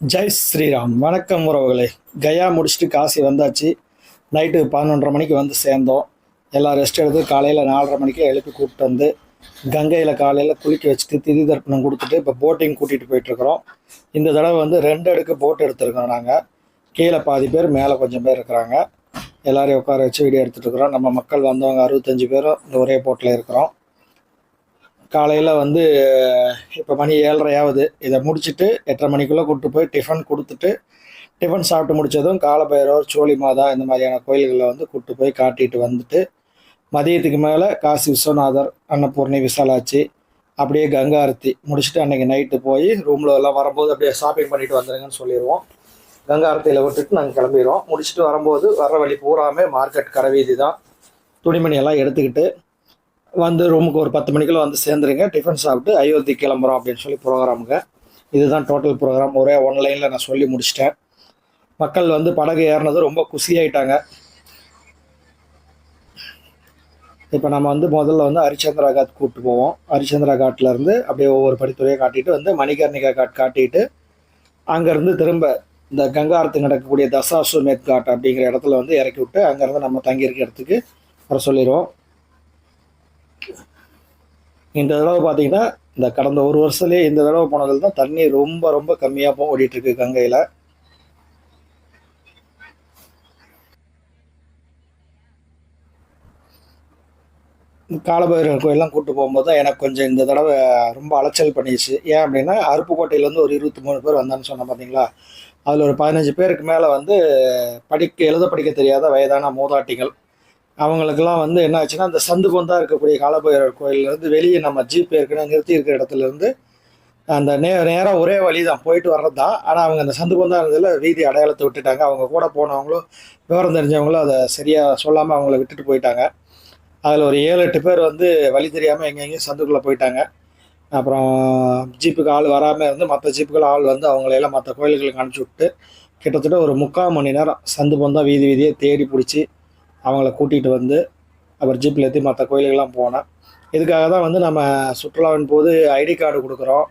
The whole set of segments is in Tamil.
ஜெய் ஸ்ரீராம். வணக்கம் உறவுகளே. கயா முடிச்சுட்டு காசி வந்தாச்சு. நைட்டு பதினொன்றரை மணிக்கு வந்து சேர்ந்தோம். எல்லாம் ரெஸ்ட் எடுத்து காலையில் நாலரை மணிக்கு எழுப்பி கூப்பிட்டு வந்து கங்கையில் காலையில் குளிக்க வச்சுட்டு திதி தர்ப்பணம் கொடுத்துட்டு இப்போ போட்டிங் கூட்டிகிட்டு போயிட்டுருக்குறோம் இந்த தடவை வந்து ரெண்டு அடுக்கு போட் எடுத்துருக்கோம் நாங்கள் கீழே பாதி பேர் மேலே கொஞ்சம் பேர் இருக்கிறாங்க. எல்லோரையும் உட்கார வச்சு வீடியோ எடுத்துகிட்டு இருக்கிறோம். நம்ம மக்கள் வந்தவங்க அறுபத்தஞ்சு பேரும் இந்த ஒரே போட்டில் இருக்கிறோம். காலையில் வந்து இப்போ மணி ஏழரை ஆகுது இதை முடிச்சுட்டு எட்டரை மணிக்குள்ளே கூப்பிட்டு போய் டிஃபன் கொடுத்துட்டு டிஃபன் சாப்பிட்டு முடித்ததும் காலபைரவர் சோழி மாதா இந்த மாதிரியான கோயில்களில் வந்து கூப்பிட்டு போய் காட்டிட்டு வந்துட்டு மதியத்துக்கு மேலே காசி விஸ்வநாதர் அன்னபூர்ணி விசாலாட்சி அப்படியே கங்கா ஆரத்தி முடிச்சுட்டு அன்றைக்கி நைட்டு போய் ரூமில் எல்லாம் வரும்போது அப்படியே ஷாப்பிங் பண்ணிட்டு வந்துடுங்கன்னு சொல்லிடுவோம் கங்கா ஆரத்தியில் விட்டுட்டு நாங்கள் கிளம்பிடுவோம் முடிச்சுட்டு வரும்போது வர வழி பூராமே மார்க்கெட் கடைவீதி தான் துணிமணி எல்லாம் எடுத்துக்கிட்டு வந்து ரூமுக்கு ஒரு பத்து மணிக்குள்ள வந்து சேர்ந்துருங்க. டிஃபன் சாப்பிட்டு அயோத்தி கிளம்புறோம் அப்படின்னு சொல்லி ப்ரோக்ராமுங்க இதுதான் டோட்டல் ப்ரோக்ராம் ஒரே ஒன் லைனில் நான் சொல்லி முடிச்சிட்டேன். மக்கள் வந்து படகு ஏறினது ரொம்ப குசியாயிட்டாங்க. இப்போ நம்ம வந்து முதல்ல வந்து ஹரிச்சந்திரா காட் கூப்பிட்டு போவோம். ஹரிச்சந்திரா காட்டில் இருந்து அப்படியே ஒவ்வொரு படித்துறையை காட்டிட்டு வந்து மணிகர்ணிகா காட் காட்டிட்டு அங்கேருந்து திரும்ப இந்த கங்காரத்து நடக்கக்கூடிய தசாசுமேத் காட் அப்படிங்கிற இடத்துல வந்து இறக்கி விட்டு அங்கேருந்து நம்ம தங்கியிருக்க இடத்துக்கு வர சொல்லிடுவோம். இந்த தடவை பார்த்தீங்கன்னா இந்த கடந்த ஒரு வருஷத்துலேயே இந்த தடவை போனதில் தான் தண்ணி ரொம்ப ரொம்ப கம்மியாக போ ஓடிட்டுருக்கு கங்கையில். காலபைரவர் கோயிலெலாம் கூப்பிட்டு போகும்போது தான் எனக்கு கொஞ்சம் இந்த தடவை ரொம்ப அலைச்சல் பண்ணிடுச்சு. ஏன் அப்படின்னா அருப்புக்கோட்டையிலேருந்து ஒரு இருபத்தி மூணு பேர் வந்தான்னு சொன்னேன் பார்த்தீங்களா அதில் ஒரு பதினஞ்சு பேருக்கு மேலே வந்து படிக்க எழுத படிக்க தெரியாத வயதான மூதாட்டிகள். அவங்களுக்கெல்லாம் வந்து என்ன ஆச்சுன்னா அந்த சந்து பொந்தா இருக்கக்கூடிய காலபைரவர் கோயிலேருந்து வெளியே நம்ம ஜீப் ஏற்கனவே நிறுத்தி இருக்கிற இடத்துலேருந்து அந்த நே நேராக ஒரே வழி தான் போயிட்டு வர்றது தான் ஆனால் அவங்க அந்த சந்து பொந்தா இருந்ததில் வீதி அடையாளத்தை விட்டுட்டாங்க. அவங்க கூட போனவங்களும் விவரம் தெரிஞ்சவங்களும் அதை சரியாக சொல்லாமல் அவங்கள விட்டுட்டு போயிட்டாங்க. அதில் ஒரு ஏழு எட்டு பேர் வந்து வழி தெரியாமல் எங்கெங்கேயும் சந்துக்குள்ளே போயிட்டாங்க. அப்புறம் ஜீப்புக்கு ஆள் வராமல் இருந்து மற்ற ஜீப்புகள் ஆள் வந்து அவங்களையெல்லாம் மற்ற கோயில்களுக்கு அனுப்பிச்சி விட்டு கிட்டத்தட்ட ஒரு முக்கால் மணி நேரம் சந்து பொந்தா வீதி வீதியை தேடி பிடிச்சி அவங்கள கூட்டிகிட்டு வந்து அப்புறம் ஜீப்பில் ஏற்றி மற்ற கோயிலுக்கெல்லாம் போனேன் இதுக்காக தான் வந்து நம்ம சுற்றுலாவின் போது ஐடி கார்டு கொடுக்குறோம்.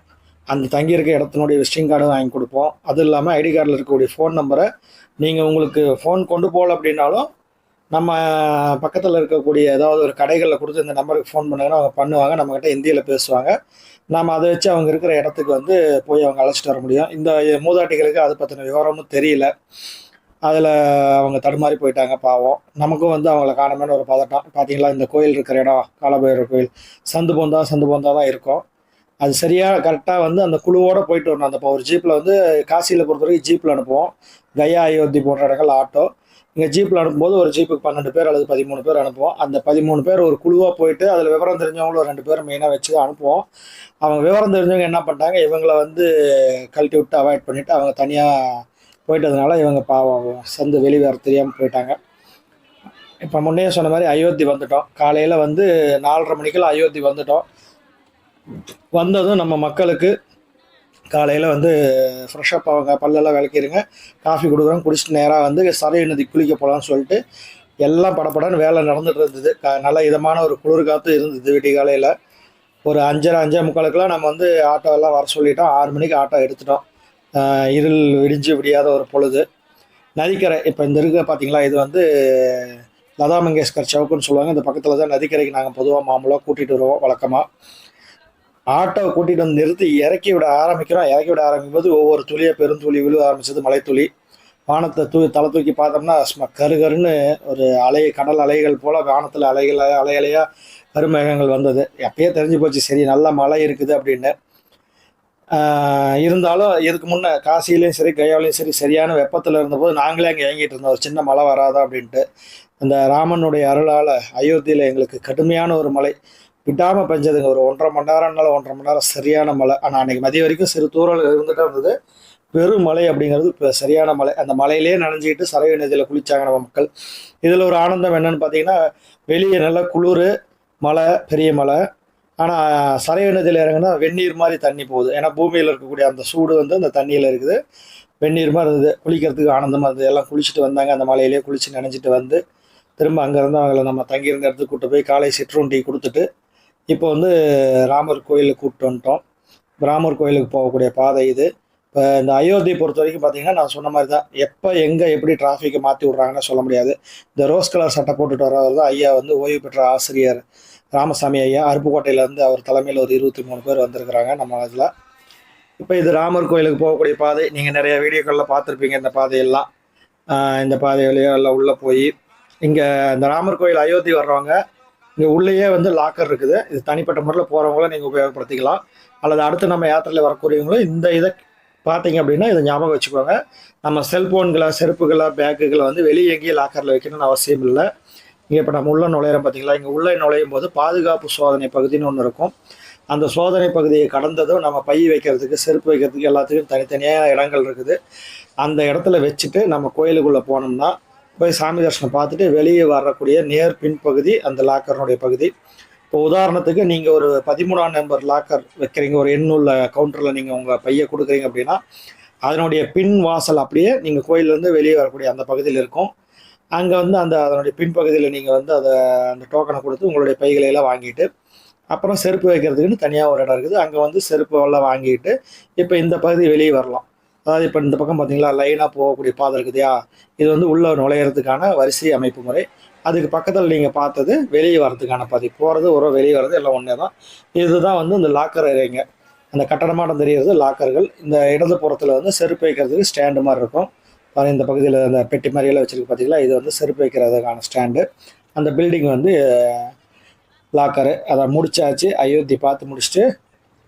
அந்த தங்கியிருக்க இடத்தினுடைய விசிட்டிங் கார்டும் வாங்கி கொடுப்போம். அதுவும் இல்லாமல் ஐடி கார்டில் இருக்கக்கூடிய ஃபோன் நம்பரை நீங்கள் உங்களுக்கு ஃபோன் கொண்டு போகல அப்படின்னாலும் நம்ம பக்கத்தில் இருக்கக்கூடிய ஏதாவது ஒரு கடைகளில் கொடுத்து இந்த நம்பருக்கு ஃபோன் பண்ணாங்கன்னா அவங்க பண்ணுவாங்க. நம்மக்கிட்ட ஹிந்தியில் பேசுவாங்க. நம்ம அதை வச்சு அவங்க இருக்கிற இடத்துக்கு வந்து போய் அவங்க அழைச்சிட்டு வர முடியும். இந்த மூதாட்டிகளுக்கு அதை பற்றின விவரமும் தெரியல. அதில் அவங்க தடுமாறி போயிட்டாங்க பாவம். நமக்கும் வந்து அவங்கள காணமேனு ஒரு பதட்டம். பார்த்தீங்களா இந்த கோயில் இருக்கிற இடம் காலபைரவர் கோயில். சந்து போந்தா சந்து போந்தா தான் இருக்கும். அது சரியாக கரெக்டாக வந்து அந்த குழுவோடு போயிட்டு வரணும். அந்த இப்போ ஒரு ஜீப்பில் வந்து காசியில் பொறுத்த வரைக்கும் ஜீப்பில் அனுப்புவோம். கயா அயோத்தி போன்ற இடங்கள் ஆட்டோ. இங்கே ஜீப்பில் அனுப்பும்போது ஒரு ஜீப்புக்கு பன்னெண்டு பேர் அல்லது பதிமூணு பேர் அனுப்புவோம். அந்த பதிமூணு பேர் ஒரு குழுவாக போயிட்டு அதில் விவரம் தெரிஞ்சவங்களும் ஒரு ரெண்டு பேர் மெயினாக வச்சு தான் அனுப்புவோம். அவங்க விவரம் தெரிஞ்சவங்க என்ன பண்ணிட்டாங்க? இவங்களை வந்து கழட்டி விட்டு அவாய்ட் பண்ணிவிட்டு அவங்க தனியாக போயிட்டதுனால இவங்க பாவம் சந்து வெளி வர தெரியாமல் போயிட்டாங்க. இப்போ முன்னே சொன்ன மாதிரி அயோத்தி வந்துட்டோம். காலையில் வந்து நாலரை மணிக்கெல்லாம் அயோத்தி வந்துட்டோம். வந்ததும் நம்ம மக்களுக்கு காலையில் வந்து ஃப்ரெஷ்ஷப் அவங்க பல்லெல்லாம் விளக்கிடுங்க காஃபி கொடுக்குறோம் குடிச்சிட்டு நேராக வந்து சரையு நதி குளிக்க போகலான்னு சொல்லிட்டு எல்லாம் படப்படன்னு வேலை நடந்துகிட்டு இருந்தது. க நல்ல இதமான ஒரு குளிர் காற்று இருந்தது விடிய காலையில். ஒரு அஞ்சரை அஞ்சே முக்காலுக்கெல்லாம் நம்ம வந்து ஆட்டோ எல்லாம் வர சொல்லிட்டோம். ஆறு மணிக்கு ஆட்டோ எடுத்துட்டோம். இருள் விடிஞ்சு விடியாத ஒரு பொழுது. நதிக்கரை இப்போ இந்த இருக்க பார்த்தீங்களா இது வந்து லதா மங்கேஷ்கர் சவுக்குன்னு சொல்லுவாங்க. இந்த பக்கத்தில் தான் நதிக்கரைக்கு நாங்கள் பொதுவாக மாமூலாக கூட்டிகிட்டு வருவோம் வழக்கமாக ஆட்டோவை கூட்டிகிட்டு வந்து நிறுத்தி இறக்கி விட ஆரம்பிக்கிறோம். இறக்கி விட ஆரம்பிக்கும் போது ஒவ்வொரு துளியை பெருந்துளி விழுவ ஆரம்பிச்சது மலைத்துளி. வானத்தை தூ தலை தூக்கி பார்த்தோம்னா சும்மா கரு கருன்னு ஒரு அலை கடல் அலைகள் போல் வானத்தில் அலைகள் அலை அலையாக கருமேகங்கள் வந்தது. எப்பயே தெரிஞ்சு போச்சு சரி நல்ல மழை இருக்குது அப்படின்னு. இருந்தாலும் இதுக்கு முன்னே காசிலையும் சரி கயாவிலையும் சரி சரியான வெப்பத்தில் இருந்தபோது நாங்களே அங்கே இயங்கிட்டு இருந்தோம். ஒரு சின்ன மழை வராதா அப்படின்ட்டு. அந்த ராமனுடைய அருளால் அயோத்தியில் எங்களுக்கு கடுமையான ஒரு மழை. விடாமல் பெஞ்சதுங்க. ஒரு ஒன்றரை மணி நேரம்னால ஒன்றரை மணி நேரம் சரியான மழை. ஆனால் அன்றைக்கி மதியம் வரைக்கும் சிறு தூரல் இருந்துகிட்டே இருந்தது. பெரும் அப்படிங்கிறது இப்போ சரியான மலை அந்த மலையிலே நனைஞ்சிக்கிட்டு சரவை நதியில் குளிச்சாங்க நம்ம மக்கள். இதில் ஒரு ஆனந்தம் என்னன்னு பார்த்தீங்கன்னா வெளியே நல்ல குளிர் மலை பெரிய மலை ஆனால் சரையு நதியில் இறங்கினா வெந்நீர் மாதிரி தண்ணி போகுது. ஏன்னா பூமியில் இருக்கக்கூடிய அந்த சூடு வந்து அந்த தண்ணியில் இருக்குது. வெந்நீர் மாதிரி இருந்தது. குளிக்கிறதுக்கு ஆனந்தமாக இருந்தது. எல்லாம் குளிச்சுட்டு வந்தாங்க. அந்த மலையிலே குளிச்சு நினைச்சிட்டு வந்து திரும்ப அங்கேருந்து அவங்கள நம்ம தங்கியிருந்த இடத்துக்கு கூட்டு போய் காலை சிற்றுண்டி கொடுத்துட்டு இப்போ வந்து ராமர் கோயிலுக்கு கூப்பிட்டு வந்துட்டோம். ராமர் கோயிலுக்கு போகக்கூடிய பாதை இது. இப்போ இந்த அயோத்தியை பொறுத்த வரைக்கும் பார்த்தீங்கன்னா நான் சொன்ன மாதிரி தான் எப்போ எங்கே எப்படி டிராஃபிக்கை மாற்றி விட்றாங்கன்னு சொல்ல முடியாது. இந்த ரோஸ் கலர் சட்டை போட்டுட்டு வரவர் தான் ஐயா வந்து ஓய்வு பெற்ற ஆசிரியர். ராமசாமி ஐயா அருப்புக்கோட்டையிலேருந்து அவர் தலைமையில் ஒரு இருபத்தி மூணு பேர் வந்திருக்கிறாங்க நம்ம இதில். இப்போ இது ராமர் கோயிலுக்கு போகக்கூடிய பாதை நீங்கள் நிறைய வீடியோக்களில் பார்த்துருப்பீங்க இந்த பாதையெல்லாம். இந்த பாதை எல்லாம் உள்ளே போய் இங்கே இந்த ராமர் கோயில் அயோத்தி வர்றவங்க இங்கே உள்ளேயே வந்து லாக்கர் இருக்குது. இது தனிப்பட்ட முறையில் போகிறவங்களும் நீங்கள் உபயோகப்படுத்திக்கலாம். அல்லது அடுத்து நம்ம யாத்திரையில் வரக்கூடியவங்களும் இந்த இதை பார்த்தீங்க அப்படின்னா இதை ஞாபகம் வச்சுக்கோங்க. நம்ம செல்ஃபோன்களை செருப்புகளை பேக்குகளை வந்து வெளியே எங்கேயும் லாக்கரில் வைக்கணும்னு அவசியம் இல்லை. இங்கே இப்போ நம்ம உள்ளே நுழையிறோம் பார்த்தீங்களா இங்கே உள்ளே நுழையும் போது பாதுகாப்பு சோதனை பகுதின்னு ஒன்று இருக்கும். அந்த சோதனை பகுதியை கடந்ததும் நம்ம பை வைக்கிறதுக்கு செருப்பு வைக்கிறதுக்கு எல்லாத்துக்கும் தனித்தனியாக இடங்கள் இருக்குது. அந்த இடத்துல வச்சுட்டு நம்ம கோயிலுக்குள்ளே போனோம்னா போய் சாமி தரிசனம் பார்த்துட்டு வெளியே வரக்கூடிய நேர் பின்பகுதி அந்த லாக்கர்னுடைய பகுதி. இப்போ உதாரணத்துக்கு நீங்கள் ஒரு பதிமூணாம் நம்பர் லாக்கர் வைக்கிறீங்க ஒரு எண்ணுள்ள கவுண்டரில் நீங்கள் உங்கள் பையை கொடுக்குறீங்க அப்படின்னா அதனுடைய பின் வாசல் அப்படியே நீங்கள் கோயிலேருந்து வெளியே வரக்கூடிய அந்த பகுதியில் இருக்கும். அங்கே வந்து அந்த அதனுடைய பின்பகுதியில் நீங்கள் வந்து அதை அந்த டோக்கனை கொடுத்து உங்களுடைய பைகளை எல்லாம் வாங்கிட்டு அப்புறம் செருப்பு வைக்கிறதுக்குன்னு தனியாக ஒரு இடம் இருக்குது. அங்கே வந்து செருப்பு எல்லாம் வாங்கிட்டு இப்போ இந்த பகுதி வெளியே வரலாம். அதாவது இப்போ இந்த பக்கம் பார்த்தீங்களா லைனாக போகக்கூடிய பாதை இருக்குதுயா இது வந்து உள்ளே நுழையிறதுக்கான வரிசை அமைப்பு முறை. அதுக்கு பக்கத்தில் நீங்கள் பார்த்தது வெளியே வர்றதுக்கான பாதை. போகிறது ஒரு வெளியே வர்றது எல்லாம் ஒன்றே தான். இதுதான் வந்து இந்த லாக்கர் ஏரியாங்க அந்த கட்டடமாட்டம் தெரிகிறது லாக்கர்கள் இந்த இடது புறத்தில் வந்து செருப்பு வைக்கிறதுக்கு ஸ்டாண்டு மாதிரி இருக்கும். பாருங்கள் இந்த பகுதியில் அந்த பெட்டி மாதிரியெல்லாம் வச்சுருக்கு பார்த்தீங்களா இது வந்து செருப்பு வைக்கிறதுக்கான ஸ்டாண்டு. அந்த பில்டிங் வந்து லாக்கரு அதை முடிச்சாச்சு. அயோத்தி பார்த்து முடிச்சுட்டு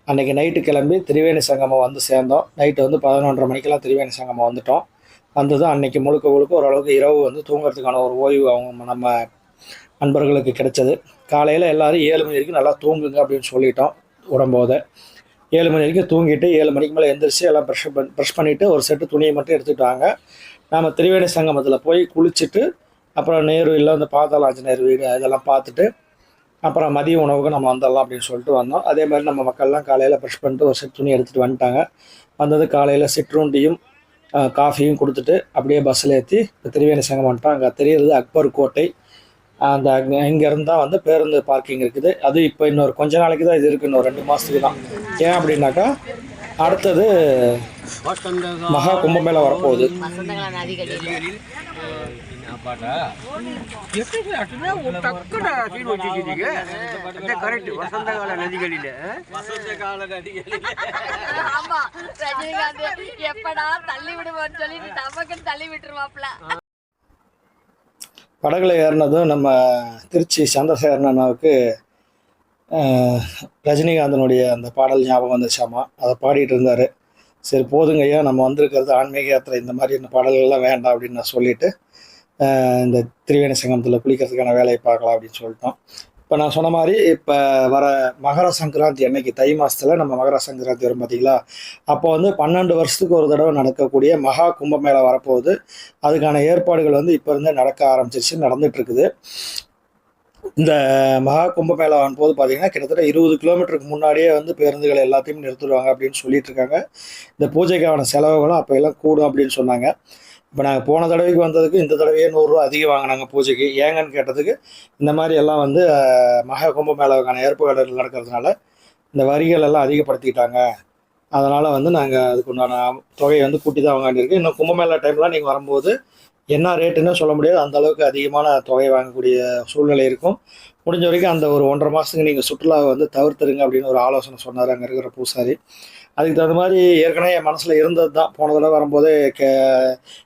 அன்றைக்கி நைட்டு கிளம்பி திரிவேணி சங்கமம் வந்து சேர்ந்தோம். நைட்டு வந்து பதினொன்றரை மணிக்கெல்லாம் திரிவேணி சங்கமம் வந்துட்டோம். வந்ததும் அன்றைக்கி முழுக்க முழுக்க ஓரளவுக்கு இரவு வந்து தூங்குறதுக்கான ஒரு ஓய்வு அவங்க நம்ம நண்பர்களுக்கு கிடைச்சது. காலையில் எல்லோரும் ஏழு மணி வரைக்கும் நல்லா தூங்குங்க அப்படின்னு சொல்லிட்டோம். உடம்போத ஏழு மணி வரைக்கும் தூங்கிட்டு ஏழு மணிக்கு மேலே எந்திரிச்சு எல்லாம் ப்ரெஷ் பண் ப்ரெஷ் பண்ணிவிட்டு ஒரு செட்டு துணியை மட்டும் எடுத்துகிட்டு வாங்க. நாம் திரிவேணி சங்கமத்தில் போய் குளிச்சுட்டு அப்புறம் நேரு இல்லை அந்த பாதாள ஆஞ்சநேயர் வீடு இதெல்லாம் பார்த்துட்டு அப்புறம் மதிய உணவுக்கு நம்ம வந்துடலாம் அப்படின்னு சொல்லிட்டு வந்தோம். அதே மாதிரி நம்ம மக்கள்லாம் காலையில் ப்ரெஷ் பண்ணிட்டு ஒரு செட் துணி எடுத்துகிட்டு வந்துட்டாங்க. வந்தது காலையில் சிற்றுண்டியும் காஃபியும் கொடுத்துட்டு அப்படியே பஸ்ஸில் ஏற்றி இப்போ திரிவேணி சங்கம் வந்துட்டோம். அங்கே தெரியறது அக்பர் கோட்டை. அந்த uh, இங்கேருந்து தான் வந்து பேருந்து பார்க்கிங் இருக்குது. அது இப்போ இன்னொரு கொஞ்ச நாளைக்கு தான் இது இருக்குது இன்னொரு ரெண்டு மாதத்துக்கு தான். ஏன் அப்படின்னாக்கா அடுத்தது மகா கும்பமேளா வரப்போகுது. நதிகளில ஆமா ரஜினிகாந்த் எப்படா தள்ளி விடுவோம்னு சொல்லிட்டு நமக்குன்னு தள்ளி விட்டுருவாப்ல. படகுல ஏறினதும் நம்ம திருச்சி சந்திரசேகரன் அண்ணாவுக்கு ரஜினிகாந்தனுடைய அந்த பாடல் ஞாபகம் வந்துச்சாமா அதை பாடிட்டு இருந்தார். சரி போதுங்க ஐயா நம்ம வந்திருக்கிறது ஆன்மீக யாத்திரை இந்த மாதிரி இந்த பாடல்கள்லாம் வேண்டாம் அப்படின்னு நான் சொல்லிவிட்டு இந்த திரிவேணி சங்கமத்தில் குளிக்கிறதுக்கான வேலையை பார்க்கலாம் அப்படின்னு சொல்லிட்டோம். இப்போ நான் சொன்ன மாதிரி இப்போ வர மகர சங்கராந்தி அன்னைக்கு தை மாதத்தில் நம்ம மகர சங்கராந்தி வரும் பார்த்தீங்களா அப்போ வந்து பன்னெண்டு வருஷத்துக்கு ஒரு தடவை நடக்கக்கூடிய மகா கும்பமேளா வரப்போகுது. அதுக்கான ஏற்பாடுகள் வந்து இப்போ இருந்தே நடக்க ஆரம்பிச்சிருச்சு நடந்துகிட்ருக்குது இருக்குது இந்த மகா கும்பமேளாவின் போது பார்த்தீங்கன்னா கிட்டத்தட்ட இருபது கிலோமீட்டருக்கு முன்னாடியே வந்து பேருந்துகள் எல்லாத்தையும் நிறுத்திடுவாங்க அப்படின்னு சொல்லிட்டு இருக்காங்க இந்த பூஜைக்கான செலவுகளும் அப்போ எல்லாம் கூடும் அப்படின்னு சொன்னாங்க. இப்போ நாங்கள் போன தடவைக்கு வந்ததுக்கு இந்த தடவையே நூறுரூவா அதிகம் வாங்கினாங்க பூஜைக்கு. ஏங்கன்னு கேட்டதுக்கு இந்த மாதிரி எல்லாம் வந்து மக கும்ப கும்பமேளாவுக்கான ஏற்பாடுகள் நடக்கிறதுனால இந்த வரிகள் எல்லாம் அதிகப்படுத்திக்கிட்டாங்க அதனால் வந்து நாங்கள் அதுக்கு உண்டான தொகையை வந்து கூட்டி தான் வாங்க இன்னும் கும்பமேளா டைம்லாம் நீங்கள் வரும்போது என்ன ரேட்டுன்னு சொல்ல முடியாது. அந்த அளவுக்கு அதிகமான தொகை வாங்கக்கூடிய சூழ்நிலை இருக்கும். முடிஞ்ச வரைக்கும் அந்த ஒரு ஒன்றரை மாதத்துக்கு நீங்கள் சுற்றுலாவை வந்து தவிர்த்துருங்க அப்படின்னு ஒரு ஆலோசனை சொன்னார் அங்கே இருக்கிற பூசாரி. அதுக்கு தகுந்த மாதிரி ஏற்கனவே என் மனசில் இருந்தது தான். போன தடவை வரும்போதே கே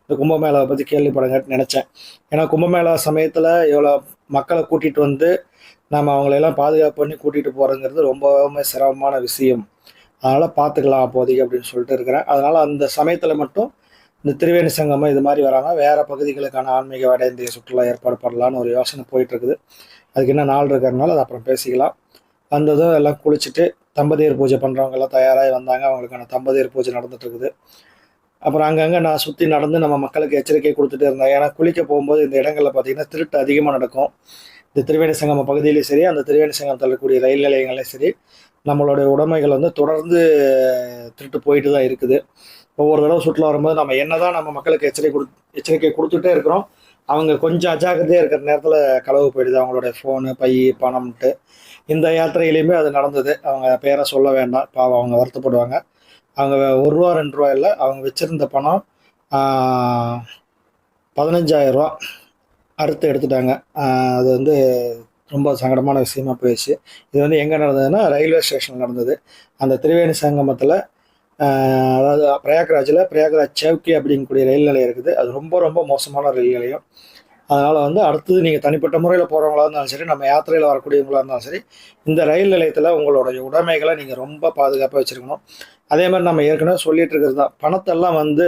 இந்த கும்பமேளாவை பற்றி கேள்விப்படுங்கன்னு நினச்சேன். ஏன்னா கும்பமேளா சமயத்தில் இவ்வளோ மக்களை கூட்டிகிட்டு வந்து நம்ம அவங்களையெல்லாம் பாதுகாப்பு பண்ணி கூட்டிகிட்டு போகிறதுங்கிறது ரொம்பவுமே சிரமமான விஷயம். அதனால் பார்த்துக்கலாம் அப்போதைக்கு அப்படின்னு சொல்லிட்டு இருக்கிறேன். அதனால் அந்த சமயத்தில் மட்டும் இந்த திரிவேணி சங்கமம் இது மாதிரி வராங்க. வேறு பகுதிகளுக்கான ஆன்மீக வட இந்திய சுற்றுலா ஏற்பாடு பண்ணலான்னு ஒரு யோசனை போயிட்டுருக்குது அதுக்கு என்ன நாள் இருக்கிறதுனால அது அப்புறம் பேசிக்கலாம். வந்ததும் எல்லாம் குளிச்சுட்டு தம்பதியர் பூஜை பண்ணுறவங்க எல்லாம் தயாராகி வந்தாங்க. அவங்களுக்கான தம்பதியர் பூஜை நடந்துட்டு இருக்குது அப்புறம் அங்கங்கே நான் சுற்றி நடந்து நம்ம மக்களுக்கு எச்சரிக்கை கொடுத்துட்டு இருந்தேன். ஏன்னா குளிக்க போகும்போது இந்த இடங்களில் பார்த்தீங்கன்னா திருட்டு அதிகமாக நடக்கும். இந்த திரிவேணி சங்கம் பகுதியிலையும் சரி அந்த திரிவேணி சங்கம் தள்ளக்கூடிய ரயில் நிலையங்களையும் சரி நம்மளுடைய உடைமைகள் வந்து தொடர்ந்து திருட்டு போயிட்டு தான் இருக்குது. ஒவ்வொரு தடவை சுற்றுலா வரும்போது நம்ம என்னதான் நம்ம மக்களுக்கு எச்சரிக்கை கொடு எச்சரிக்கை கொடுத்துட்டே இருக்கிறோம். அவங்க கொஞ்சம் அஜாக்கிரதையாக இருக்கிற நேரத்தில் களவு போயிடுது. அவங்களுடைய ஃபோனு பை பணம்ட்டு இந்த யாத்திரையிலையுமே அது நடந்தது. அவங்க பேரை சொல்ல வேண்டாம். பாவம் அவங்க வருத்தப்படுவாங்க. அவங்க ஒரு ரூபா ரெண்டு ரூபா இல்லை. அவங்க வச்சுருந்த பணம் ஆஹ், 15000 ரூபா அறுத்து எடுத்துட்டாங்க. அது வந்து ரொம்ப சங்கடமான விஷயமா போயிடுச்சு. இது வந்து எங்கே நடந்ததுன்னா ரயில்வே ஸ்டேஷன் நடந்தது. அந்த திரிவேணி சங்கமத்தில் அதாவது பிரயாக்ராஜில் பிரயாக்ராஜ் சேவ்கி அப்படிங்கக்கூடிய ரயில் நிலையம் இருக்குது. அது ரொம்ப ரொம்ப மோசமான ரயில் நிலையம். அதனால் வந்து அடுத்தது நீங்கள் தனிப்பட்ட முறையில் போகிறவங்களா இருந்தாலும் சரி நம்ம யாத்திரையில் வரக்கூடியவங்களா இருந்தாலும் சரி இந்த ரயில் நிலையத்தில் உங்களுடைய உடைமைகளை நீங்கள் ரொம்ப பாதுகாப்பாக வச்சுருக்கணும். அதே மாதிரி நம்ம ஏற்கனவே சொல்லிகிட்டு இருக்கிறது தான். பணத்தெல்லாம் வந்து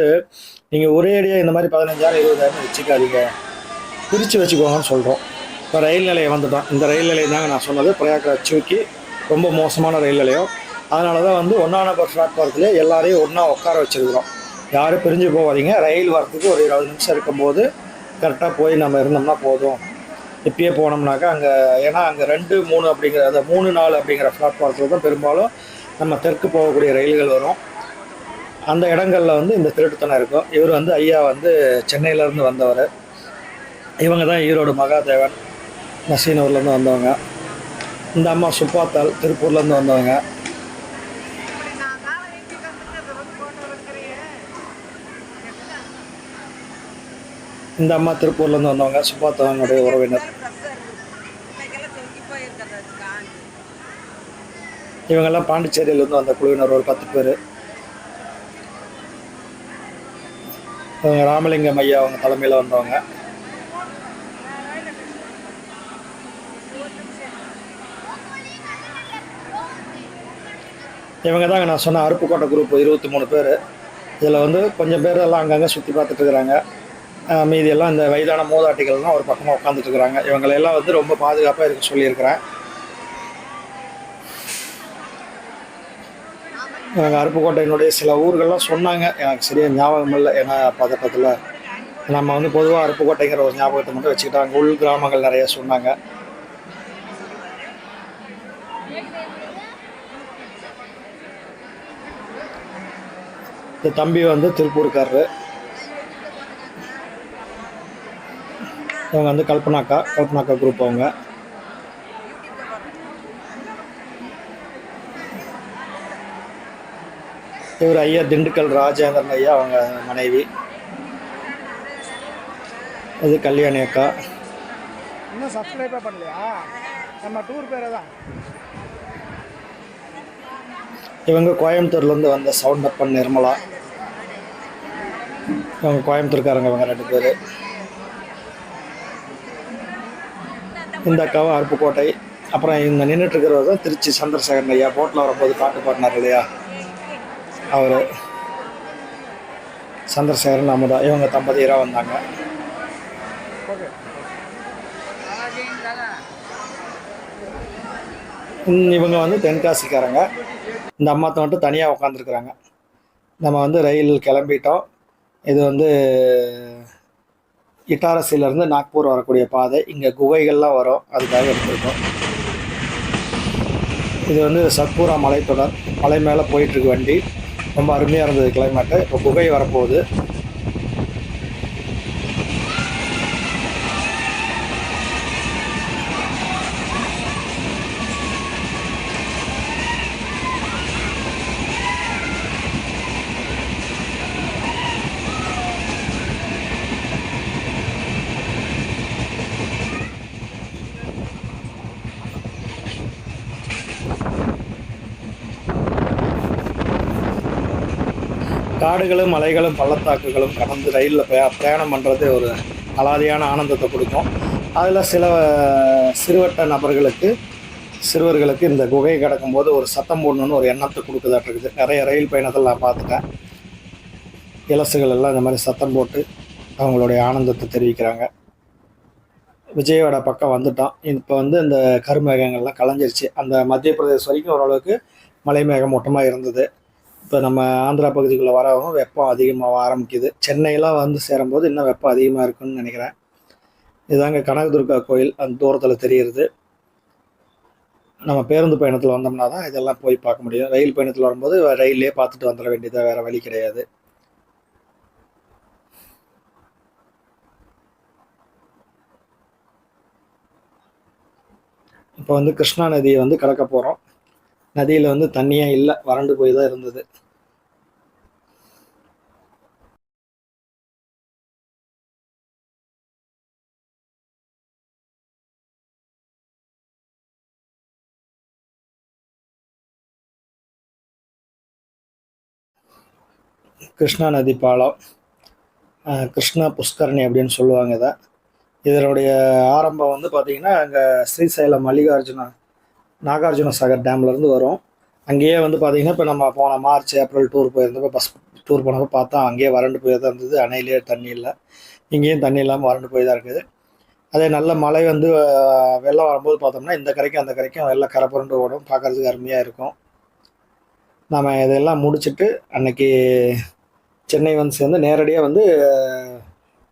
நீங்கள் ஒரேடியாக இந்த மாதிரி பதினஞ்சாயிரம் இருபதாயிரம் வச்சுக்காதீங்க. பிரித்து வச்சுக்கோங்கன்னு சொல்கிறோம் இப்போ ரயில் நிலையம் வந்துட்டோம். இந்த ரயில் நிலையம் தாங்க நான் சொன்னது. பிரயாக்ராஜ் சவுக்கி ரொம்ப மோசமான ரயில் நிலையம். அதனால தான் வந்து ஒன்றா நம்பர் பிளாட்ஃபாரத்தில் எல்லாரையும் ஒன்றா உட்கார வச்சுருக்கிறோம். யாரும் பிரிஞ்சு போகாதீங்க. ரயில் வரத்துக்கு ஒரு இருபது நிமிஷம் இருக்கும்போது கரெக்டாக போய் நம்ம இருந்தோம்னா போதும். இப்பயே போனோம்னாக்கா அங்கே ஏன்னா அங்கே ரெண்டு மூணு அப்படிங்கிற அந்த மூணு நாலு அப்படிங்கிற பிளாட்ஃபார்த்தில் தான் பெரும்பாலும் நம்ம தெற்கு போகக்கூடிய ரயில்கள் வரும். அந்த இடங்களில் வந்து இந்த திருட்டுத்தனம் இருக்கும். இவர் வந்து ஐயா வந்து சென்னையிலேருந்து வந்தவர். இவங்க தான் ஈரோடு மகாதேவன். நசீனூர்லேருந்து வந்தவங்க. இந்த அம்மா சுப்பாத்தால் திருப்பூர்லேருந்து வந்தவங்க. இந்த அம்மா திருப்பூர்லேருந்து வந்தவங்க சுப்பாத்தாவனுடைய உறவினர். இவங்கெல்லாம் பாண்டிச்சேரியிலேருந்து வந்த குழுவினர் ஒரு பத்து பேர். இவங்க ராமலிங்கம் ஐயா அவங்க தலைமையில் வந்தவங்க. இவங்க தாங்க நான் சொன்ன அருப்புக்கோட்டை குரூப் இருபத்தி மூணு பேர். இதில் வந்து கொஞ்சம் பேர் எல்லாம் அங்கங்கே சுற்றி பார்த்துட்டு இருக்கிறாங்க. மீதி எல்லாம் இந்த வயதான மூதாட்டிகள்லாம் ஒரு பக்கமாக உட்காந்துட்ருக்குறாங்க இவங்களெல்லாம் வந்து ரொம்ப பாதுகாப்பாக இருக்க சொல்லியிருக்கிறேன். நாங்கள் அருப்புக்கோட்டையினுடைய சில ஊர்கள்லாம் சொன்னாங்க. எனக்கு சரியாக ஞாபகம் இல்லை. ஏன்னா பதட்டத்தில் நம்ம வந்து பொதுவாக அருப்புக்கோட்டைங்கிற ஒரு ஞாபகத்தை மட்டும் வச்சுக்கிட்டோம் அங்கே உள் கிராமங்கள் நிறைய சொன்னாங்க. இந்த தம்பி வந்து திருப்பூர்காரரு. இவங்க வந்து கல்பனாக்கா கல்பனாக்கா குரூப் அவங்க. இவர் ஐயா திண்டுக்கல் ராஜேந்திரன் ஐயா அவங்க மனைவி. இது கல்யாணி அக்கா. இன்னும் சப்ஸ்கிரைபே பண்ணலையா? நம்ம டூர் பேரை தான். இவங்க கோயம்புத்தூர்லேருந்து வந்த சவுண்ட் அப்பன் நிர்மலா. இவங்க கோயம்புத்தூர்காரங்க இவங்க ரெண்டு பேர். இந்த அக்காவும் அருப்புக்கோட்டை அப்புறம் இவங்க நின்றுட்டு இருக்கிறவர் தான் திருச்சி சந்திரசேகரன் ஐயா. போட்டில் வரும்போது பாட்டு பாடினார் இல்லையா? அவர். சந்திரசேகரன் அமுதா இவங்க தம்பதியராக வந்தாங்க. இவங்க வந்து தென்காசிக்காரங்க. இந்த அம்மாத்த மட்டும் தனியாக உட்காந்துருக்குறாங்க நம்ம வந்து ரயில் கிளம்பிட்டோம். இது வந்து இட்டாரசிலேருந்து நாக்பூர் வரக்கூடிய பாதை. இங்கே குகைகள்லாம் வரும். அதுக்காக எடுத்திருக்கோம். இது வந்து சத்பூரா மலைத்தொடர். மலை மேலே போயிட்டுருக்கு வண்டி. ரொம்ப அருமையாக இருந்தது கிளைமேட்டு இப்போ குகை வரப்போகுது. காடுகளும் மலைகளும் பள்ளத்தாக்குகளும் கடந்து ரயிலில் பிரயாணம் பண்ணுறது ஒரு அலாதியான ஆனந்தத்தை கொடுக்கும். அதில் சில சிறுவட்ட நபர்களுக்கு சிறுவர்களுக்கு இந்த குகையை கிடக்கும்போது ஒரு சத்தம் போடணும்னு ஒரு எண்ணத்தை கொடுக்குதாட்டு இருக்குது. நிறைய ரயில் பயணத்தில் நான் பார்த்துட்டேன். இலசுகள் எல்லாம் இந்த மாதிரி சத்தம் போட்டு அவங்களுடைய ஆனந்தத்தை தெரிவிக்கிறாங்க. விஜயவாடா பக்கம் வந்துட்டோம். இப்போ வந்து இந்த கருமேகங்கள்லாம் கலைஞ்சிருச்சு. அந்த மத்திய பிரதேசம் வரைக்கும் ஓரளவுக்கு மலை மேகமூட்டமாக இருந்தது. இப்போ நம்ம ஆந்திரா பகுதிக்குள்ளே வரவும் வெப்பம் அதிகமாக ஆரம்பிக்குது. சென்னையெல்லாம் வந்து சேரும்போது இன்னும் வெப்பம் அதிகமாக இருக்குன்னு நினைக்கிறேன். இதாங்க கனகதுர்கா கோயில் அந்த தூரத்தில் தெரியுது நம்ம பேருந்து பயணத்தில் வந்தோம்னா தான் இதெல்லாம் போய் பார்க்க முடியும். ரயில் பயணத்தில் வரும்போது ரயிலே பார்த்துட்டு வந்துட வேண்டியதாக வேறு வழி கிடையாது. இப்போ வந்து கிருஷ்ணா நதியை வந்து கடக்க போகிறோம் நதியில் வந்து தண்ணியே இல்லை வறண்டு போய் தான் இருந்தது. கிருஷ்ணா நதி பாலம் கிருஷ்ணா புஷ்கரணி அப்படின்னு சொல்லுவாங்க இதை. இதனுடைய ஆரம்பம் வந்து பார்த்தீங்கன்னா அங்கே ஸ்ரீசைலம் மல்லிகார்ஜுனா நாகார்ஜுன சாகர் டேம்லேருந்து வரும். அங்கேயே வந்து பார்த்திங்கன்னா இப்போ நம்ம போன மார்ச் ஏப்ரல் டூர் போயிருந்தப்போ பஸ் டூர் போனப்போ பார்த்தா அங்கேயே வறண்டு போய் தான் இருந்தது. அணையிலே தண்ணி இல்லை. இங்கேயும் தண்ணி இல்லாமல் வறண்டு போய் தான் இருக்குது. அதே நல்ல மழை வந்து வெள்ளம் வரும்போது பார்த்தோம்னா இந்த கரைக்கும் அந்த கரைக்கும் வெள்ளம் கரை புரண்டு ஓடும். பார்க்கறதுக்கு அருமையாக இருக்கும். நாம் இதெல்லாம் முடிச்சுட்டு அன்னைக்கு சென்னை வந்து சேர்ந்து நேரடியாக வந்து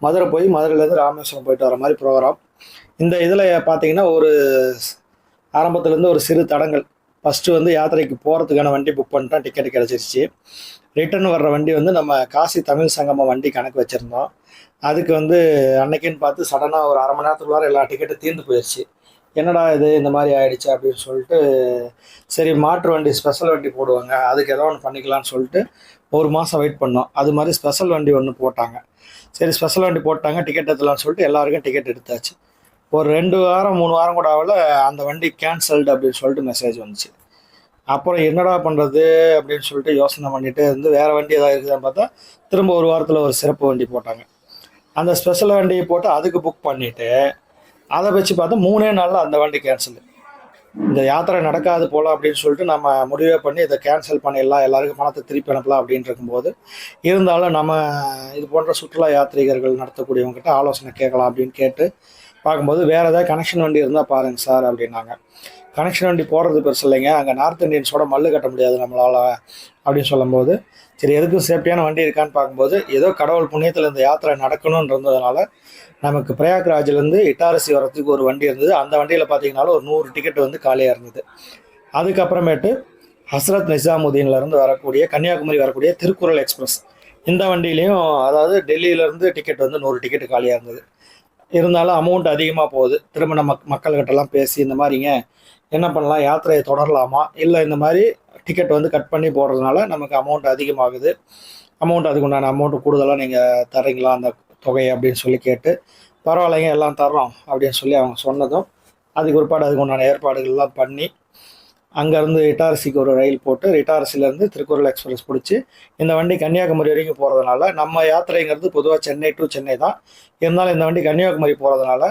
மதுரை போய் மதுரையிலேருந்து ராமேஸ்வரம் போயிட்டு வர மாதிரி ப்ரோக்ராம் இந்த இதில் பார்த்தீங்கன்னா ஒரு ஆரம்பத்துலேருந்து ஒரு சிறு தடங்கள். ஃபஸ்ட்டு வந்து யாத்திரைக்கு போகிறதுக்கான வண்டி புக் பண்ணிட்டோம் டிக்கெட் கிடச்சிருச்சு. ரிட்டர்ன் வர்ற வண்டி வந்து நம்ம காசி தமிழ் சங்கமம் வண்டி கணக்கு வச்சுருந்தோம். அதுக்கு வந்து அன்னைக்குன்னு பார்த்து சடனாக ஒரு அரை மணி நேரத்துக்குள்ளார எல்லா டிக்கெட்டும் தீர்ந்து போயிடுச்சு என்னடா இது இந்த மாதிரி ஆயிடுச்சு அப்படின்னு சொல்லிட்டு சரி மாற்று வண்டி ஸ்பெஷல் வண்டி போடுவாங்க. அதுக்கு ஏதோ ஒன்று பண்ணிக்கலாம்னு சொல்லிட்டு ஒரு மாதம் வெயிட் பண்ணோம். அது மாதிரி ஸ்பெஷல் வண்டி ஒன்று போட்டாங்க. சரி ஸ்பெஷல் வண்டி போட்டாங்க டிக்கெட் எடுத்துலாம்னு சொல்லிட்டு எல்லாருக்கும் டிக்கெட் எடுத்தாச்சு. ஒரு ரெண்டு வாரம் மூணு வாரம் கூட ஆகல அந்த வண்டி கேன்சல்டு அப்படின்னு சொல்லிட்டு மெசேஜ் வந்துச்சு. அப்புறம் என்னடா பண்ணுறது அப்படின்னு சொல்லிட்டு யோசனை பண்ணிட்டு இருந்து வேறு வண்டி ஏதாவது இருக்குதான்னு பார்த்தா திரும்ப ஒரு வாரத்தில் ஒரு சிறப்பு வண்டி போட்டாங்க. அந்த ஸ்பெஷல் வண்டியை போட்டு அதுக்கு புக் பண்ணிவிட்டு அதை வச்சு பார்த்தா மூணே நாளில் அந்த வண்டி கேன்சல் இந்த யாத்திரை நடக்காது போல அப்படின்னு சொல்லிட்டு நம்ம முடிவே பண்ணி இதை கேன்சல் பண்ணிடலாம் எல்லாருக்கும் பணத்தை திருப்பி அனுப்பலாம் அப்படின்னு இருக்கும்போது இருந்தாலும் நம்ம இது போன்ற சுற்றுலா யாத்ரீகர்கள் நடத்தக்கூடியவங்ககிட்ட ஆலோசனை கேட்கலாம் அப்படின்னு கேட்டு பார்க்கும்போது வேறு ஏதாவது கனெக்ஷன் வண்டி இருந்தால் பாருங்கள் சார் அப்படின்னாங்க. கனெக்ஷன் வண்டி போடுறது பெருசு இல்லைங்க. அங்கே நார்த் இந்தியன்ஸோட மல்லு கட்ட முடியாது நம்மளால் அப்படின்னு சொல்லும்போது சரி எதுக்கும் சேஃப்டியான வண்டி இருக்கான்னு பார்க்கும்போது ஏதோ கடவுள் புண்ணியத்தில் இந்த யாத்திரை நடக்கணும்னு இருந்ததுனால நமக்கு பிரயாக்ராஜ்லேருந்து இட்டாரசி வரத்துக்கு ஒரு வண்டி இருந்தது. அந்த வண்டியில் பார்த்தீங்கன்னாலும் ஒரு நூறு டிக்கெட் வந்து காலியாக இருந்தது. அதுக்கப்புறமேட்டு ஹஸ்ரத் நிசாமுதீன்லேருந்து வரக்கூடிய கன்னியாகுமரி வரக்கூடிய திருக்குறள் எக்ஸ்பிரஸ். இந்த வண்டியிலையும் அதாவது டெல்லியிலேருந்து டிக்கெட் வந்து நூறு டிக்கெட் காலியாக இருந்தது. இருந்தாலும் அமௌண்ட் அதிகமாக போகுது. திரும்ப நம்ம மக்கள்கிட்டலாம் பேசி இந்த மாதிரிங்க என்ன பண்ணலாம்? யாத்திரையை தொடரலாமா? இல்லை இந்த மாதிரி டிக்கெட் வந்து கட் பண்ணி போடுறதுனால நமக்கு அமௌண்ட் அதிகமாகுது. அமௌண்ட் அதுக்கு உண்டான அமௌண்ட் கூடுதலாக நீங்கள் தரீங்களா அந்த தொகையை அப்படின்னு சொல்லி கேட்டு பரவாயில்லைங்க எல்லாம் தர்றோம் அப்படின்னு சொல்லி அவங்க சொன்னதும் அதுக்கு ஒருபாடு அதுக்கு உண்டான ஏற்பாடுகள்லாம் பண்ணி அங்கேருந்து இட்டாரசிக்கு ஒரு ரயில் போட்டு இட்டாரசிலேருந்து திருக்குறள் எக்ஸ்பிரஸ் பிடிச்சி இந்த வண்டி கன்னியாகுமரி வரைக்கும் போகிறதுனால நம்ம யாத்திரைங்கிறது பொதுவாக சென்னை டு சென்னை தான். இருந்தாலும் இந்த வண்டி கன்னியாகுமரி போகிறதுனால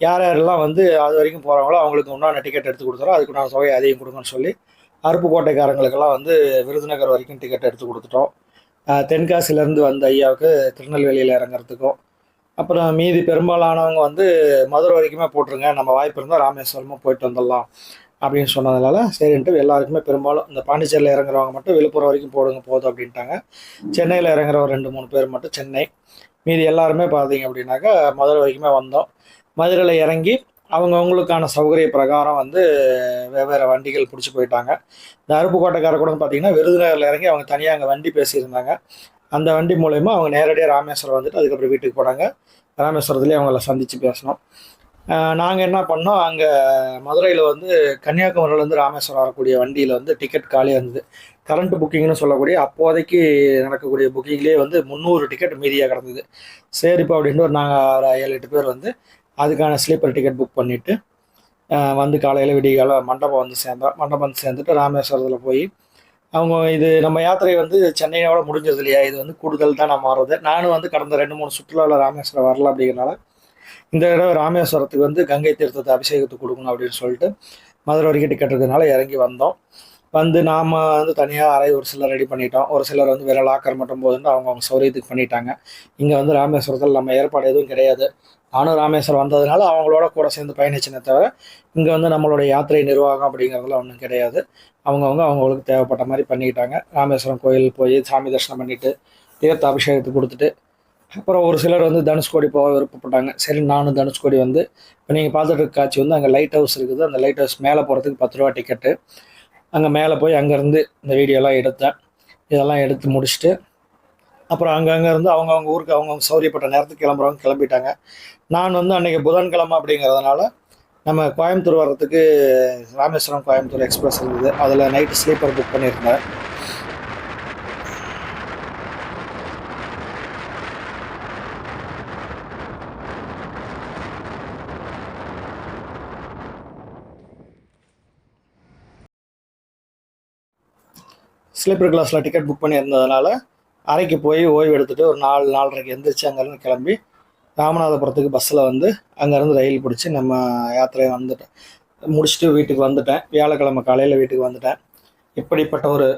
யார் யாரெல்லாம் வந்து அது வரைக்கும் போகிறாங்களோ அவங்களுக்கு உண்டான டிக்கெட் எடுத்து கொடுத்துறோம். அதுக்கு நான் தொகை அதிகம் கொடுங்கன்னு சொல்லி அருப்புக்கோட்டைக்காரங்களுக்கெல்லாம் வந்து விருதுநகர் வரைக்கும் டிக்கெட் எடுத்து கொடுத்துட்டோம். தென்காசிலேருந்து வந்த ஐயாவுக்கு திருநெல்வேலியில் இறங்குறதுக்கும். அப்புறம் மீதி பெரும்பாலானவங்க வந்து மதுரை வரைக்குமே போட்டுருங்க. நம்ம வாய்ப்பு இருந்தால் ராமேஸ்வரமும் போயிட்டு வந்துடலாம். அப்படின்னு சொன்னதுனால சரின்ட்டு எல்லாருக்குமே பெரும்பாலும் இந்த பாண்டிச்சேரியில் இறங்குறவங்க மட்டும் விழுப்புரம் வரைக்கும் போடுங்க போதும் அப்படின்ட்டாங்க. சென்னையில் இறங்குற ஒரு ரெண்டு மூணு பேர் மட்டும் சென்னை. மீதி எல்லாருமே பார்த்தீங்க அப்படின்னாக்கா மதுரை வரைக்குமே வந்தோம். மதுரையில் இறங்கி அவங்கவுங்களுக்கான சௌகரிய பிரகாரம் வந்து வெவ்வேறு வண்டிகள் பிடிச்சி போயிட்டாங்க. இந்த அருப்புக்கோட்டைக்கார கூட பார்த்தீங்கன்னா விருதுநகரில் இறங்கி அவங்க தனியாக அங்கே வண்டி பேசியிருந்தாங்க. அந்த வண்டி மூலயமா அவங்க நேரடியாக ராமேஸ்வரம் வந்துட்டு அதுக்கப்புறம் வீட்டுக்கு போனாங்க. ராமேஸ்வரத்துலேயே அவங்கள சந்தித்து பேசினோம். நாங்கள் என்ன பண்ணோம் அங்கே மதுரையில் வந்து கன்னியாகுமரியிலேருந்து ராமேஸ்வரம் வரக்கூடிய வண்டியில் வந்து டிக்கெட் காலியாக இருந்தது. கரண்ட் புக்கிங்னு சொல்லக்கூடிய அப்போதைக்கு நடக்கக்கூடிய புக்கிங்லேயே வந்து முந்நூறு டிக்கெட் மீதியாக கிடந்தது. சரிப்பா அப்படின்ட்டு ஒரு நாங்கள் ஒரு ஏழு எட்டு பேர் வந்து அதுக்கான ஸ்லீப்பர் டிக்கெட் புக் பண்ணிவிட்டு வந்து காலையில் விடிகால மண்டபம் வந்து சேர்ந்தோம் மண்டபம் வந்து சேர்ந்துட்டு ராமேஸ்வரத்தில் போய் அவங்க இது நம்ம யாத்திரை வந்து சென்னையோட முடிஞ்சது இல்லையா? இது வந்து கூடுதல் தான் நம்ம வர்றது நானும் வந்து கடந்த ரெண்டு மூணு சுற்றுலாவில் ராமேஸ்வரம் வரல அப்படிங்கிறனால இந்த தடவை ராமேஸ்வரத்துக்கு வந்து கங்கை தீர்த்தத்தை அபிஷேகத்துக்கு கொடுக்கணும் அப்படின்னு சொல்லிட்டு மதுரை வரைக்கும் டிக்கெட் இருக்கிறதுனால இறங்கி வந்தோம். வந்து நாம் வந்து தனியாக அறை ஒரு சிலர் ரெடி பண்ணிட்டோம். ஒரு சிலர் வந்து வேற லாக்கர் மட்டும் போதுன்னு அவங்க அவங்க சௌரியத்துக்கு பண்ணிட்டாங்க. இங்கே வந்து ராமேஸ்வரத்தில் நம்ம ஏற்பாடு எதுவும் கிடையாது. நானும் ராமேஸ்வரம் வந்ததுனால அவங்களோட கூட சேர்ந்து பயணிச்சினே தவிர இங்கே வந்து நம்மளுடைய யாத்திரை நிர்வாகம் அப்படிங்கிறதுலாம் ஒன்றும் கிடையாது. அவங்கவுங்க அவங்களுக்கு தேவைப்பட்ட மாதிரி பண்ணிக்கிட்டாங்க. ராமேஸ்வரம் கோயில் போய் சாமி தரிசனம் பண்ணிவிட்டு தீர்த்த அபிஷேகத்துக்கு கொடுத்துட்டு அப்புறம் ஒரு சிலர் வந்து தனுஷ்கோடி போக விருப்பப்பட்டாங்க. சரி நானும் தனுஷ்கோடி வந்து இப்போ நீங்கள் பார்த்துட்டு இருக்க காட்சி வந்து அங்கே லைட் ஹவுஸ் இருக்குது. அந்த லைட் ஹவுஸ் மேலே போகிறதுக்கு பத்து ரூபா டிக்கெட்டு அங்கே மேலே போய் அங்கேருந்து இந்த வீடியோலாம் எடுத்தேன். இதெல்லாம் எடுத்து முடிச்சுட்டு அப்புறம் அங்கங்கே இருந்து அவங்கவுங்க ஊருக்கு அவங்கவுங்க சௌரியப்பட்ட நேரத்துக்கு கிளம்புறவங்க கிளம்பிட்டாங்க. நான் வந்து அன்றைக்கி புதன்கிழமை அப்படிங்கிறதுனால நம்ம கோயம்புத்தூர் வர்றதுக்கு ராமேஸ்வரம் கோயம்புத்தூர் எக்ஸ்பிரஸ் இருந்தது அதில் நைட்டு ஸ்லீப்பர் புக் பண்ணியிருந்தேன். ஸ்லீப்பர் கிளாஸில் டிக்கெட் புக் பண்ணியிருந்ததுனால அறைக்கு போய் ஓய்வு எடுத்துகிட்டு ஒரு நாலு நாலரைக்கு எந்திரிச்சு அங்கேருந்து கிளம்பி ராமநாதபுரத்துக்கு பஸ்ஸில் வந்து அங்கேருந்து ரயில் பிடிச்சி நம்ம யாத்திரையை வந்துட்டேன். முடிச்சுட்டு வீட்டுக்கு வந்துட்டேன். வியாழக்கிழமை காலையில் வீட்டுக்கு வந்துட்டேன். இப்படிப்பட்ட ஒரு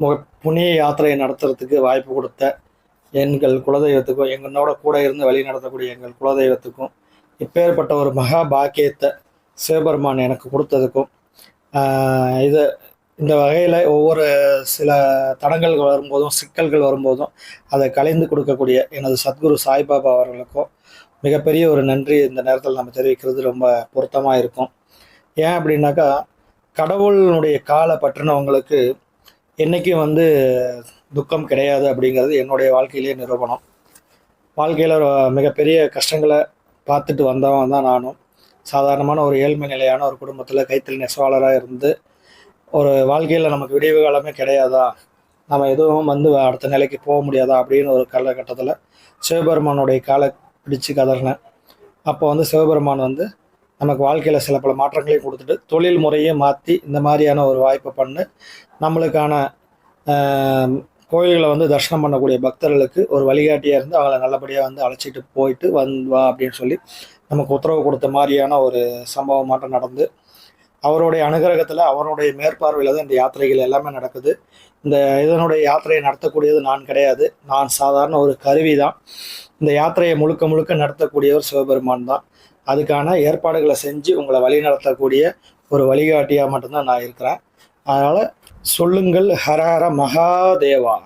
முக யாத்திரையை நடத்துறதுக்கு வாய்ப்பு கொடுத்த எங்கள் குலதெய்வத்துக்கும் எங்களோட கூட இருந்து வழி நடத்தக்கூடிய எங்கள் குலதெய்வத்துக்கும் இப்பேற்பட்ட ஒரு மகா பாக்கியத்தை சிவபெருமான் எனக்கு கொடுத்ததுக்கும் இது இந்த வகையில் ஒவ்வொரு சில தடங்கள் வரும்போதும் சிக்கல்கள் வரும்போதும் அதை கலைந்து கொடுக்கக்கூடிய எனது சத்குரு சாய்பாபா அவர்களுக்கும் மிகப்பெரிய ஒரு நன்றி இந்த நேரத்தில் நம்ம தெரிவிக்கிறது ரொம்ப பொருத்தமாக இருக்கும். ஏன் அப்படின்னாக்கா கடவுளினுடைய காலை பற்றினவங்களுக்கு என்றைக்கும் வந்து துக்கம் கிடையாது அப்படிங்கிறது என்னுடைய வாழ்க்கையிலேயே நிரூபணம். வாழ்க்கையில் மிகப்பெரிய கஷ்டங்களை பார்த்துட்டு வந்தவன் தான் நானும். சாதாரணமான ஒரு ஏழ்மை நிலையான ஒரு குடும்பத்தில் கைத்தறி நெசவாளராக இருந்து ஒரு வாழ்க்கையில் நமக்கு விடிவு காலமே கிடையாதா? நம்ம எதுவும் வந்து அடுத்த நிலைக்கு போக முடியாதா? அப்படின்னு ஒரு காலகட்டத்தில் சிவபெருமானுடைய காலை பிடிச்சு கதறினேன். அப்போ வந்து சிவபெருமான் வந்து நமக்கு வாழ்க்கையில் சில பல மாற்றங்களையும் கொடுத்துட்டு தொழில் முறையை மாற்றி இந்த மாதிரியான ஒரு வாய்ப்பை பண்ணு. நம்மளுக்கான கோயில்களை வந்து தரிசனம் பண்ணக்கூடிய பக்தர்களுக்கு ஒரு வழிகாட்டியாக இருந்து அவங்கள நல்லபடியாக வந்து அழைச்சிட்டு போயிட்டு வந் வா அப்படின்னு சொல்லி நமக்கு உத்தரவு கொடுத்த மாதிரியான ஒரு சம்பவம் மாட்டம் நடந்து அவருடைய அனுகிரகத்தில் அவருடைய மேற்பார்வையில் தான் இந்த யாத்திரைகள் எல்லாமே நடக்குது. இந்த இதனுடைய யாத்திரையை நடத்தக்கூடியது நான் கிடையாது. நான் சாதாரண ஒரு கருவி தான். இந்த யாத்திரையை முழுக்க முழுக்க நடத்தக்கூடியவர் சிவபெருமான் தான். அதுக்கான ஏற்பாடுகளை செஞ்சு உங்களை வழி நடத்தக்கூடிய ஒரு வழிகாட்டியாக மட்டும்தான் நான் இருக்கிறேன். அதனால் சொல்லுங்கள் ஹரஹர மகாதேவா.